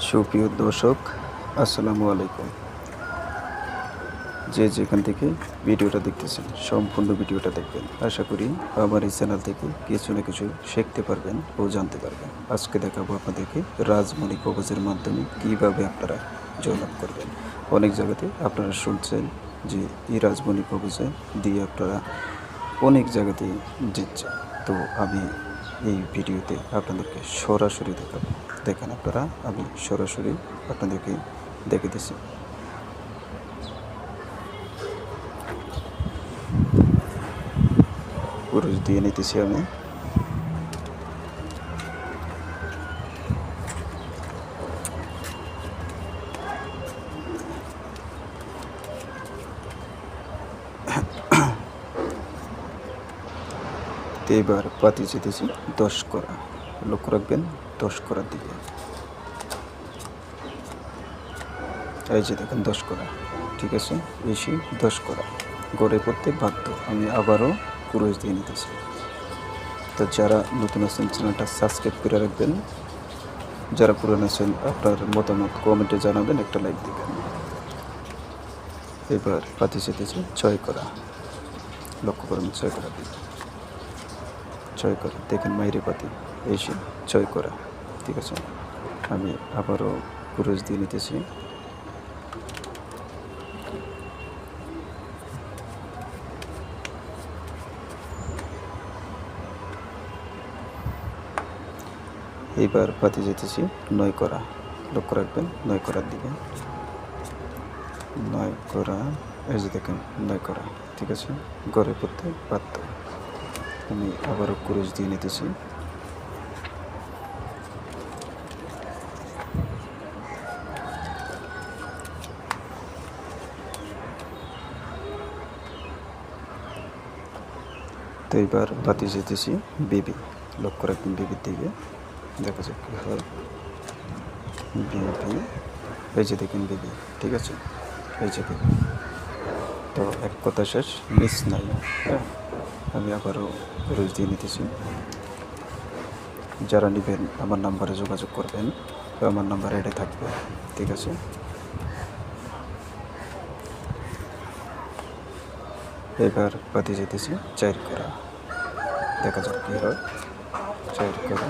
সুপ্রিয় দর্শক, আসসালামু আলাইকুম। যে যেখান থেকে ভিডিওটা দেখতেছেন, সম্পূর্ণ ভিডিওটা দেখবেন। আশা করি আমার এই চ্যানেল থেকে কিছু না কিছু শিখতে পারবেন ও জানতে পারবেন। আজকে দেখাবো আপনাদেরকে রাজমণি কবজের মাধ্যমে কীভাবে আপনারা জয়লাভ করবেন। অনেক জায়গাতে আপনারা শুনছেন যে এই রাজমণি কবজে দিয়ে আপনারা অনেক জায়গাতেই জিতছে তো আমি এই ভিডিওতে আপনাদেরকে সরাসরি দেখাবো। দেখেন আপনারা, আমি সরাসরি আপনাদেরকে দেখে দিচ্ছি। পুরুষ দিয়ে নিতেছি আমি। এবার পাতি যেতেছি দশ করা। লক্ষ্য রাখবেন দশ করার দিকে এই যে দেখেন দশ করা, ঠিক আছে? বেশি দশ করা। গড়ে পড়তে বাধ্য আমি আবারও পুরুষ দিয়ে নিতেছি। তো যারা নতুন আছেন, চ্যানেলটা সাবস্ক্রাইব করে রাখবেন। যারা পুরানো আছেন, আপনার মতামত কমেন্টে জানাবেন, একটা লাইক দেবেন। এবার পাতি যেতেছি ছয় করা। লক্ষ্য করুন, ছয় করা দিকে ছয় করা। দেখেন মাইরে পাতি। এসে ছয় করা। ঠিক আছে? আমি আবারও পুরুষ দিয়ে নিতেছি। এইবার পাতি যেতেছি নয় করা। লক্ষ্য রাখবেন, নয় করার দিকে। নয় করা, এই যে দেখেন, নয় করা। ঠিক আছে? গড়ে পড়তে বাধ্য আমি আবারও কুরুশ দিয়ে নিতেছি। তো এবার বাতি যেতেছি বেবি লক্ষ্য রাখবেন বেবির দিকে। দেখা যাক কী হয়। বেবি, এই যে দেখুন বেবি, ঠিক আছে? এই যে বেবি। তো এক কথা শেষ, মিস নাই। হ্যাঁ আমি আবারও রোজ দিয়ে নিতেছি। যারা নেবেন, আমার নাম্বারে যোগাযোগ করবেন। আমার নাম্বার এডে থাকবে, ঠিক আছে? এবার পাতি যেতেছি চার করা দেখা যাক কী হয়। চার করা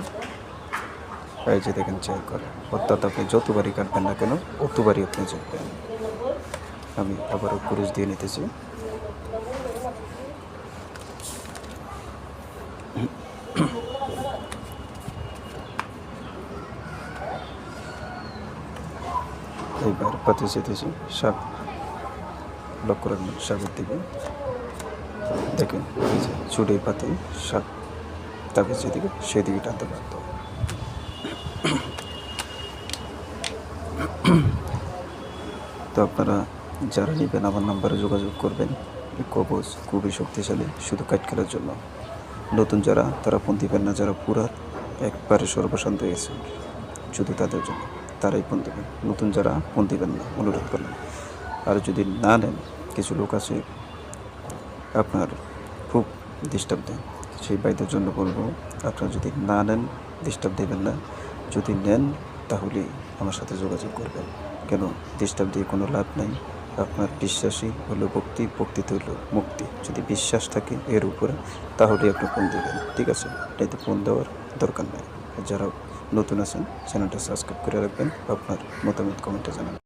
এই যে দেখেন চার করা অর্থাৎ আপনি যতবারই কাটবেন না কেন অতবারই আপনি জিতবেন আমি আবারও পুরুষ দিয়ে নিতেছি। এইবার পাতি যেতেছি সাপ লক্ষ্য রাখবেন সাপের দিকে দেখেন যে চুড়ে পাতি সাপ তাকে যেদিকে সেদিকে টানতে পারত। তো আপনারা যারা নেবেন, আমার নাম্বারে যোগাযোগ করবেন। এই কবচ খুবই শক্তিশালী, শুধু কাজ খেলার জন্য। নতুন যারা, তারা ফোন দিবেন না, যারা পুরা একবারে সর্বশান্ত হয়ে গেছে শুধু তাদের জন্য, তারাই ফোন দেবেন নতুন যারা ফোন দিবেন না, অনুরোধ করলাম। আর যদি না নেন কিছু লোক আছে, আপনার খুব ডিস্টার্ব দেয় সেই ভাইদের জন্য বলব, আপনারা যদি না নেন, ডিস্টার্ব দেবেন না। যদি নেন, তাহলে আমার সাথে যোগাযোগ করবেন। কেন? ডিস্টার্ব দিয়ে কোনো লাভ নাই। আপনার বিশ্বাসী হলো ভক্তি, ভক্তিতে হলো মুক্তি। যদি বিশ্বাস থাকে এর উপরে তাহলে আপনি ফোন দেবেন। ঠিক আছে? এটাতে ফোন দেওয়ার দরকার নেই। যারা নতুন আছেন, চ্যানেলটা সাবস্ক্রাইব করে রাখবেন। আপনার মতামত কমেন্টে জানাবেন।